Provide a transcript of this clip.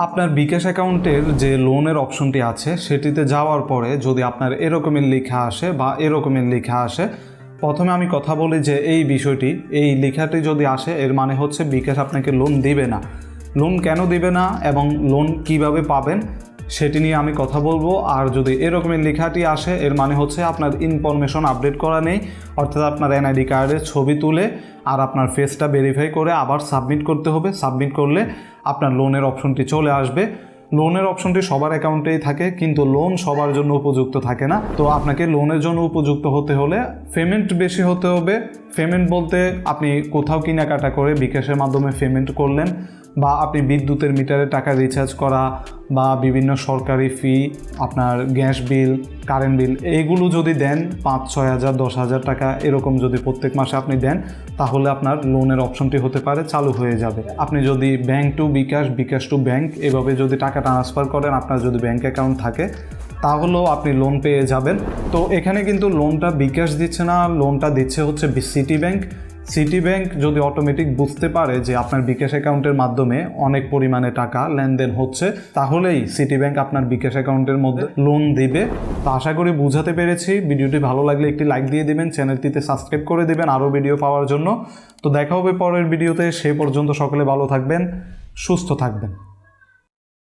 আপনার বিকাশ অ্যাকাউন্টের যে লোনের অপশনটি আছে, সেটিতে যাওয়ার পরে যদি আপনার এরকমের লেখা আসে বা এরকমের লেখা আসে, প্রথমে আমি কথা বলি যে এই বিষয়টি, এই লেখাটি যদি আসে, এর মানে হচ্ছে বিকাশ আপনাকে লোন দিবে না। লোন কেন দিবে না এবং লোন কীভাবে পাবেন সেটি নিয়ে আমি কথা বলব। আর যদি এরকমের লেখাটি আসে, এর মানে হচ্ছে আপনার ইনফরমেশন আপডেট করা নেই, অর্থাৎ আপনার এনআইডি কার্ডের ছবি তুলে আর আপনার ফেসটা ভেরিফাই করে আবার সাবমিট করতে হবে। সাবমিট করলে আপনার লোনের অপশনটি চলে আসবে। লোনের অপশনটি সবার অ্যাকাউন্টেই থাকে, কিন্তু লোন সবার জন্য উপযুক্ত থাকে না। তো আপনাকে লোনের জন্য উপযুক্ত হতে হলে পেমেন্ট বেশি হতে হবে। পেমেন্ট বলতে আপনি কোথাও কেনাকাটা করে বিকাশের মাধ্যমে পেমেন্ট করলেন বা আপনি বিদ্যুতের মিটারে টাকা রিচার্জ করা বা বিভিন্ন সরকারি ফি আপনার গ্যাস বিল কারেন্ট বিল এইগুলো যদি দেন পাঁচ, ছয় হাজার, দশ হাজার টাকা, এরকম যদি প্রত্যেক মাসে আপনি দেন, তাহলে আপনার লোনের অপশনটি হতে পারে, চালু হয়ে যাবে। আপনি যদি bank to bKash bKash to bank এভাবে যদি টাকা ট্রান্সফার করেন, আপনার যদি ব্যাংক অ্যাকাউন্ট থাকে, তাহলেও আপনি লোন পেয়ে যাবেন। তো এখানে কিন্তু লোনটা বিকাশ দিচ্ছে না লোনটা দিচ্ছে হচ্ছে সিটি ব্যাংক সিটি ব্যাংক যদি অটোমেটিক বুঝতে পারে যে আপনার বিকাশ অ্যাকাউন্টের মাধ্যমে অনেক পরিমাণে টাকা লেনদেন হচ্ছে, তাহলেই সিটি ব্যাংক আপনার বিকাশ অ্যাকাউন্টের মধ্যে লোন দিবে। তো আশা করি বুঝাতে পেরেছি। ভিডিওটি ভালো লাগলে একটি লাইক দিয়ে দিবেন, চ্যানেলটিতে সাবস্ক্রাইব করে দেবেন আরও ভিডিও পাওয়ার জন্য। তো দেখা হবে পরের ভিডিওতে সে পর্যন্ত সকলে ভালো থাকবেন, সুস্থ থাকবেন।